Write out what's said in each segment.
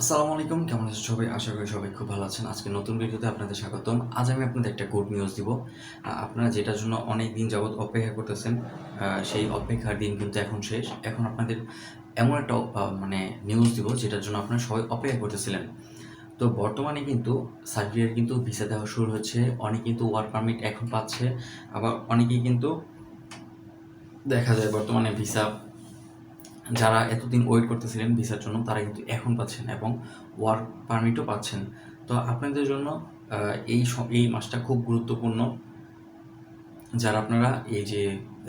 আসসালামু আলাইকুম, কেমন আছেন সবাই? আশা করি সবাই খুব ভালো আছেন। আজকে নতুন ভিডিওতে আপনাদের স্বাগতম। আজ আমি আপনাদের একটা গুড নিউজ দিব। আপনারা যেটার জন্য অনেক দিন যাবৎ অপেক্ষা করতেছেন সেই অপেক্ষার দিন কিন্তু এখন শেষ। এখন আপনাদের এমন একটা মানে নিউজ দিব, যেটার জন্য আপনারা সবাই অপেক্ষা করতেছিলেন। তো বর্তমানে কিন্তু সার্বিয়ার কিন্তু ভিসা দেওয়া শুরু হচ্ছে। অনেকে কিন্তু ওয়ার্ক পারমিট এখন পাচ্ছে। আবার অনেকেই কিন্তু দেখা যায় বর্তমানে ভিসা যারা এতদিন ওয়েট করতেছিলেন ভিসার জন্য, তারা কিন্তু এখন পাচ্ছেন এবং ওয়ার্ক পারমিটও পাচ্ছেন। তো আপনাদের জন্য এই এই মাসটা খুব গুরুত্বপূর্ণ। যারা আপনারা এই যে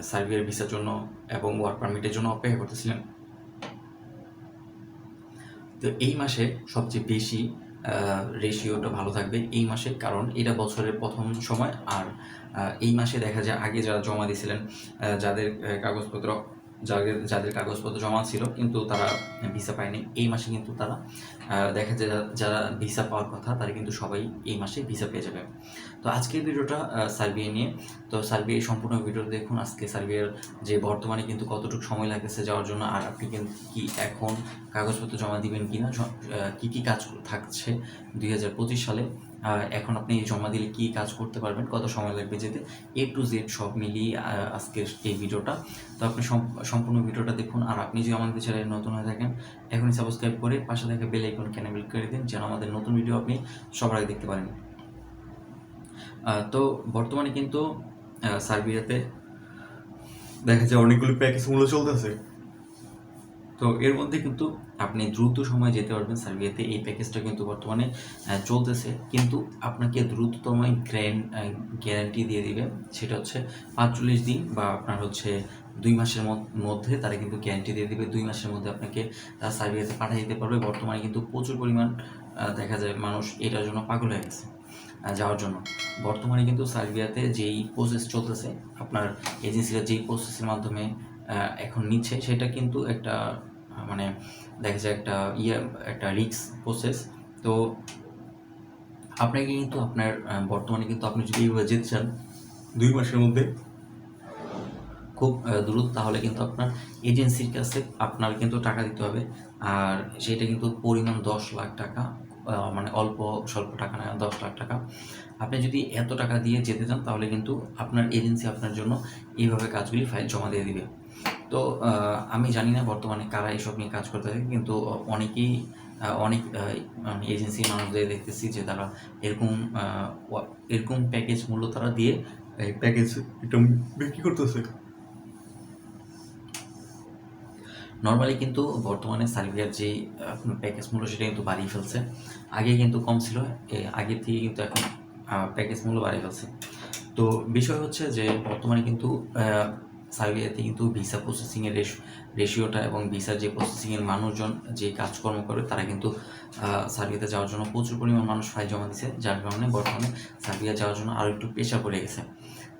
সার্বিয়ার ভিসার জন্য এবং ওয়ার্ক পারমিটের জন্য অপেক্ষা করতেছিলেন। তো এই মাসে সবচেয়ে বেশি রেশিওটা ভালো থাকবে এই মাসে, কারণ এটা বছরের প্রথম সময়। আর এই মাসে দেখা যায় আগে যারা জমা দিয়েছিলেন যাদের কাগজপত্র যাদের যাদের কাগজপত্র জমা ছিল, কিন্তু তারা ভিসা পায়নি। এই মাসে কিন্তু তারা দেখা যায় যারা ভিসা পাওয়ার কথা, তারা কিন্তু সবাই এই মাসে ভিসা পেয়ে যাবে। তো আজকের ভিডিওটা সার্বিয়া নিয়ে। তো সার্বিয়া সম্পূর্ণ ভিডিও দেখুন। আজকে সার্বিয়ার যে বর্তমানে কিন্তু কতটুকু সময় লাগতেছে যাওয়ার জন্য, আর আপনি কিন্তু কি এখন কাগজপত্র জমা দিবেন কিনা জ- কী কি কি কাজ থাকছে দুই হাজার পঁচিশ সালে এখন আপনি জমা দিলে কি কাজ করতে পারবেন, কত সময় লাগবে যেতে এ টু জেড সব মিলিয়ে আজকের এই ভিডিওটা। তো আপনি সম- সম্পূর্ণ ভিডিওটা দেখুন, আর আপনি যদি আমাদের চ্যানেলে নতুন হয়ে থাকেন, এখনই সাবস্ক্রাইব করে পাশে থাকা বেল আইকন ক্যানেবল করে দিন, যেন আমাদের নতুন ভিডিও আপনি সবার আগে দেখতে পারেন। তো বর্তমানে কিন্তু সার্বিয়াতে দেখা যায় অনেকগুলো প্যাকেজ মূল্য চলতেছে। তো এর মধ্যে কিন্তু আপনি দ্রুত সময় যেতে পারবেন। সার্বিয়াতে এই প্যাকেজটা কিন্তু বর্তমানে চলতেছে। কিন্তু আপনাকে দ্রুততম গ্র্যান্ড গ্যারান্টি দিয়ে দিবে। সেটা হচ্ছে পাঁচচল্লিশ দিন বা আপনার হচ্ছে দুই মাসের মধ্যে তারা কিন্তু গ্যারান্টি দিয়ে দিবে। দুই মাসের মধ্যে আপনাকে তারা সার্বিয়াতে পাঠিয়ে দিতে পারবে। বর্তমানে কিন্তু প্রচুর পরিমাণ দেখা যায় মানুষ এটার জন্য পাগল হয়ে গেছে যাওয়ার জন্য। বর্তমানে কিন্তু সার্বিয়াতে যেই প্রসেস চলতেছে, আপনার এজেন্সিরা যেই প্রসেসের মাধ্যমে এখন নিচ্ছে, সেটা কিন্তু একটা মানে দেখা যায় একটা ইয়ে একটা রিক্স প্রসেস তো আপনাকে কিন্তু আপনার বর্তমানে কিন্তু আপনি যদি এইভাবে যেতে চান, দুই মাসের মধ্যে খুব দ্রুত, তাহলে কিন্তু আপনার এজেন্সির কাছে আপনার কিন্তু টাকা দিতে হবে। আর সেটা কিন্তু পরিমাণ দশ লাখ টাকা মানে অল্প, স্বল্প টাকা না, দশ লাখ টাকা। আপনি যদি এত টাকা দিয়ে যেতে চান, তাহলে কিন্তু আপনার এজেন্সি আপনার জন্য এইভাবে কাজগুলি ফাইল জমা দিয়ে দিবে। তো আমি জানি না বর্তমানে কারা এইসব নিয়ে কাজ করতে থাকে কিন্তু অনেকেই অনেক এজেন্সি মানুষদের দেখতেছি যে তারা এরকম এরকম প্যাকেজ মূল্য তারা দিয়ে এই প্যাকেজ এটা বিক্রি করতেছে। নর্মালি কিন্তু বর্তমানে সার্ভিয়ার যে প্যাকেজ মূল্য সেটা কিন্তু বাড়িয়ে ফেলছে। আগে কিন্তু কম ছিল এ, আগের থেকে কিন্তু এখন প্যাকেজ মূল্য বাড়িয়ে ফেলছে। তো বিষয় হচ্ছে যে বর্তমানে কিন্তু সার্বিয়াতে কিন্তু ভিসা প্রসেসিংয়ের রেশ রেশিওটা এবং ভিসার যে প্রসেসিংয়ের মানুষজন যে কাজকর্ম করে, তারা কিন্তু সার্বিয়াতে যাওয়ার জন্য প্রচুর পরিমাণ মানুষ ফাইল জমা দিচ্ছে যার কারণে বর্তমানে সার্বিয়া যাওয়ার জন্য আরও একটু পেশা পড়ে গেছে।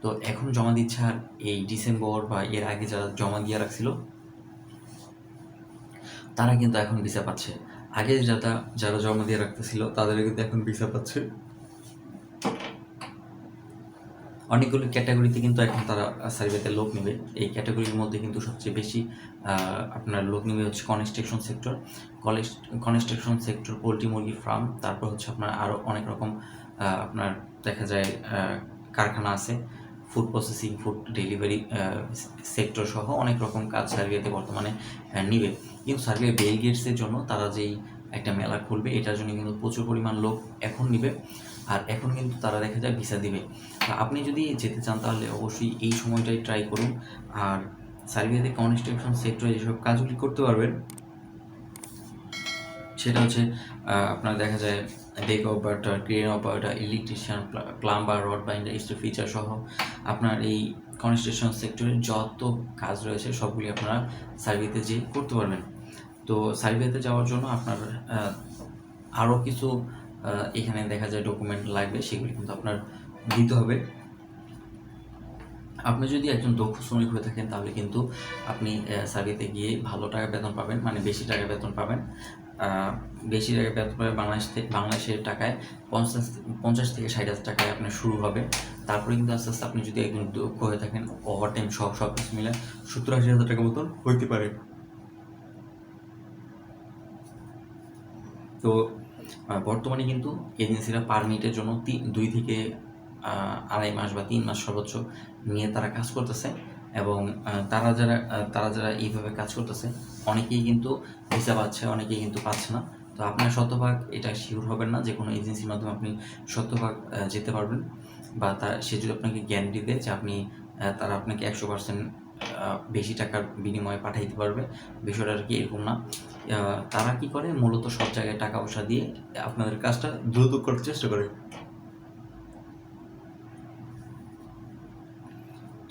তো এখন জমা দিচ্ছে আর এই ডিসেম্বর বা এর আগে যারা জমা দিয়ে রাখছিল, তারা কিন্তু এখন ভিসা পাচ্ছে। আগে যারা যারা জমা দিয়ে রাখতেছিল তাদের কিন্তু এখন ভিসা পাচ্ছে। অনেকগুলো ক্যাটাগরিতে কিন্তু এখন তারা সার্ভেতে লোক নেবে। এই ক্যাটাগরির মধ্যে কিন্তু সবচেয়ে বেশি আপনার লোক নেবে হচ্ছে construction sector college construction sector poultry, মুরগি ফার্ম তারপর হচ্ছে আপনার আরও অনেক রকম আপনার দেখা যায় কারখানা আছে। Food processing food delivery sector সহ অনেক রকম কাজ সার্ভিয়াতে বর্তমানে নিবে। কিন্তু সার্ভিয়া বেল গেটসের জন্য তারা যেই একটা মেলা খুলবে, এটার জন্য কিন্তু প্রচুর পরিমাণ লোক এখন নিবে। আর এখন কিন্তু তারা দেখা যায় ভিসা দিবে। আপনি যদি যেতে চান তাহলে অবশ্যই এই সময়টাই ট্রাই করুন। আর সার্ভিয়াতে কনস্ট্রাকশন সেক্টরে যেসব কাজগুলি করতে পারবেন, সেটা হচ্ছে আপনার দেখা যায় deck operator crane operator electrician plumber rod binder store feature সহ আপনার এই কনস্ট্রাকশন সেক্টরের যত কাজ রয়েছে সবগুলি আপনারা সার্ভিতে যেয়ে করতে পারবেন। তো সার্ভিতে যাওয়ার জন্য আপনার আরও কিছু এখানে দেখা যায় ডকুমেন্ট লাগবে, সেগুলি কিন্তু আপনার দিতে হবে। আপনি যদি একজন দক্ষ শ্রমিক হয়ে থাকেন, তাহলে কিন্তু আপনি সার্ভিতে গিয়ে ভালো টাকা বেতন পাবেন মানে বেশি টাকা বেতন পাবেন। বেশি টাকা বেতন পাবেন বাংলাদেশ থেকে বাংলাদেশের টাকায় পঞ্চাশ পঞ্চাশ থেকে ষাট হাজার টাকায় আপনার শুরু হবে। তারপরে কিন্তু আস্তে আস্তে আপনি যদি একজন দক্ষ হয়ে থাকেন ওভার টাইম সব সব কিছু মিলে সত্তর আশি হাজার টাকা মতন হইতে পারে। তো বর্তমানে কিন্তু এজেন্সিরা পারমিটের জন্য তিন দুই থেকে আড়াই মাস বা তিন মাস সর্বোচ্চ নিয়ে তারা কাজ করতেছে এবং তারা যারা তারা যারা এইভাবে কাজ করতেছে, অনেকেই কিন্তু ভিসা পাচ্ছে, অনেকেই কিন্তু পাচ্ছে না। তো আপনার শতভাগ এটা শিওর হবেন না যে কোনো এজেন্সির মাধ্যমে আপনি শতভাগ যেতে পারবেন বা তা সে যদি আপনাকে গ্যারান্টি দেয় যে আপনি তারা আপনাকে একশো পার্সেন্ট বেশি টাকার বিনিময়ে পাঠাইতে পারবে। বিষয়টা আর কি এরকম না। তারা কি করে? মূলত সব জায়গায় টাকা পয়সা দিয়ে আপনাদের কাজটা দ্রুত করার চেষ্টা করে।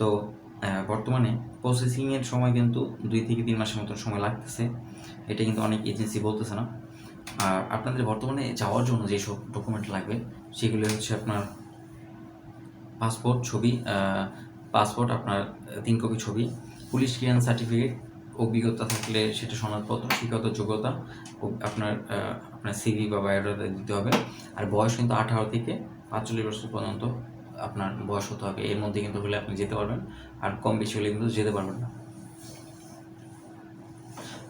তো বর্তমানে প্রসেসিংয়ের সময় কিন্তু দুই থেকে তিন মাসের মতন সময় লাগতেছে। এটা কিন্তু অনেক এজেন্সি বলতেছে না। আর আপনাদের বর্তমানে যাওয়ার জন্য যেসব ডকুমেন্ট লাগবে, সেগুলো হচ্ছে আপনার পাসপোর্ট ছবি পাসপোর্ট, আপনার তিন কপি ছবি, পুলিশ ক্লিয়ারেন্স সার্টিফিকেট, অভিজ্ঞতা থাকলে সেটা সনদপত্র, শিক্ষাগত যোগ্যতা আপনার আপনার সিভি বা বায়োডাটা দিতে হবে। আর বয়স কিন্তু আঠারো থেকে পাঁচচল্লিশ বছর পর্যন্ত আপনার বয়স হতে হবে। এর মধ্যে কিন্তু হলে আপনি যেতে পারবেন। আর কম বেশি হলে কিন্তু যেতে পারবেন না।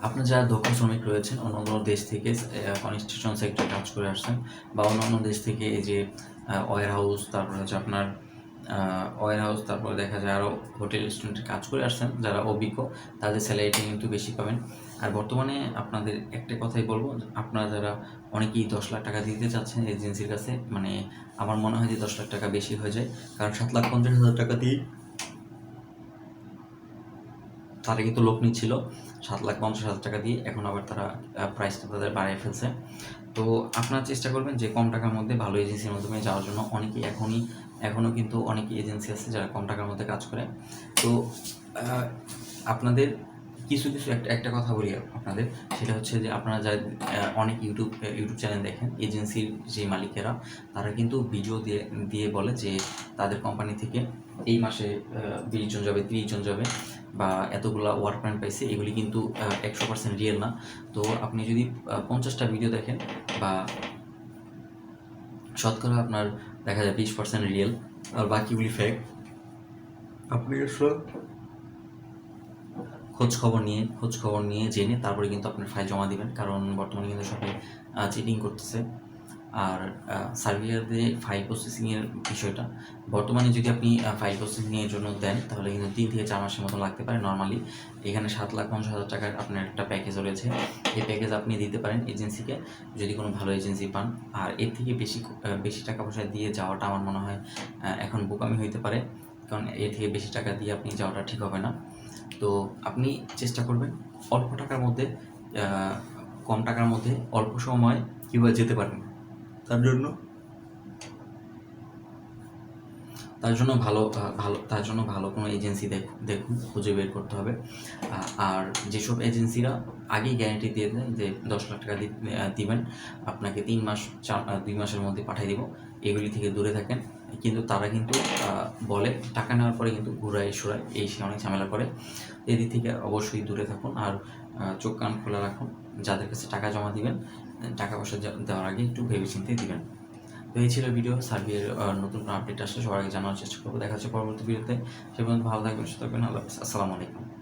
আপনার যারা দক্ষ শ্রমিক রয়েছেন অন্য অন্য দেশ থেকে কনস্ট্রাকশন সেক্টরে কাজ করে আসছেন, বা অন্যান্য দেশ থেকে এই যে ওয়ার হাউস তারপরে হচ্ছে আপনার ওয়ার হাউস তারপর দেখা যায় আরও হোটেল রেস্টুরেন্টে কাজ করে আসছেন, যারা অভিজ্ঞ, তাদের স্যালারিটা কিন্তু বেশি পাবেন। আর বর্তমানে আপনাদের একটা কথাই বলব, আপনারা যারা অনেকেই দশ লাখ টাকা দিতে চাচ্ছেন এজেন্সির কাছে মানে আমার মনে হয় যে দশ লাখ টাকা বেশি হয়ে যায়, কারণ সাত লাখ পঞ্চাশ হাজার টাকা দিয়ে তারা কিন্তু লোক নিচ্ছিল। সাত লাখ পঞ্চাশ হাজার টাকা দিয়ে এখন আবার তারা প্রাইসটা তাদের বাড়িয়ে ফেলছে। তো আপনারা চেষ্টা করবেন যে কম টাকার মধ্যে ভালো এজেন্সির মাধ্যমে যাওয়ার জন্য। অনেকেই এখনই, এখনও কিন্তু অনেক এজেন্সি আছে যারা কম টাকার মধ্যে কাজ করে। তো আপনাদের কিছু কিছু একটা একটা কথা বলি আপনাদের। সেটা হচ্ছে যে আপনারা যা অনেক ইউটিউব ইউটিউব চ্যানেল দেখেন এজেন্সির যে মালিকেরা, তারা কিন্তু ভিডিও দিয়ে দিয়ে বলে যে তাদের কোম্পানি থেকে এই মাসে বিশ জন যাবে, তিরিশ জন যাবে। বা এতগুলো ওয়ার্ক পয়েন্ট পাইছে এগুলি কিন্তু একশো পার্সেন্ট রিয়েল না। তো আপনি যদি পঞ্চাশটা ভিডিও দেখেন বা শতকরা আপনার দেখা যায় বিশ পার্সেন্ট রিয়েল আর বাকিগুলি ফেক আপনি আসলে খোঁজ খবর নিয়ে খোঁজ খবর নিয়ে জেনে তারপরে কিন্তু আপনার ফাইল জমা দিবেন। কারণ বর্তমানে কিন্তু সবাই চিটিং করতেছে। আর সার্ভিয়ারদের ফাইল প্রসেসিংয়ের বিষয়টা। বর্তমানে যদি আপনি ফাইল প্রসেসিংয়ের জন্য দেন, তাহলে কিন্তু তিন থেকে চার মাসের মতো লাগতে পারে নর্মালি এখানে সাত লাখ পঞ্চাশ হাজার টাকার আপনার একটা প্যাকেজ রয়েছে। এই প্যাকেজ আপনি দিতে পারেন এজেন্সিকে যদি কোনো ভালো এজেন্সি পান। আর এর থেকে বেশি বেশি টাকা পয়সা দিয়ে যাওয়াটা আমার মনে হয় এখন বোকামি হইতে পারে। কারণ এর থেকে বেশি টাকা দিয়ে আপনি যাওয়াটা ঠিক হবে না। তো আপনি চেষ্টা করবেন অল্প টাকার মধ্যে কম টাকার মধ্যে অল্প সময় কীভাবে যেতে পারেন। তার জন্য? তার জন্য ভালো ভালো, তার জন্য ভালো কোনো এজেন্সি দেখ, দেখুন, খুঁজে বের করতে হবে। আর যেসব এজেন্সিরা আগেই গ্যারেন্টি দিয়ে দেন যে দশ লাখ টাকা দিবেন, আপনাকে তিন মাস, চার দুই মাসের মধ্যে পাঠিয়ে দিব। এগুলি থেকে দূরে থাকেন। কিন্তু তারা কিন্তু বলে টাকা নেওয়ার পরে কিন্তু ঘুরায়, সুরায়, এই সে অনেক ঝামেলা করে। এদিক থেকে অবশ্যই দূরে থাকুন আর চোখ কান খোলা রাখুন, যাদের কাছে টাকা জমা দিবেন টাকা পয়সা দেওয়ার আগে একটু ভেবেচিন্তে দিবেন। তো এই ছিল ভিডিও সার্ভিয়ের নতুন আপডেট আসলে সবার আগে জানার চেষ্টা করব। দেখা হচ্ছে পরবর্তী ভিডিওতে। সে পর্যন্ত ভালো থাকবেন, সুস্থ থাকবেন, আল্লাহ। আসসালামু আলাইকুম।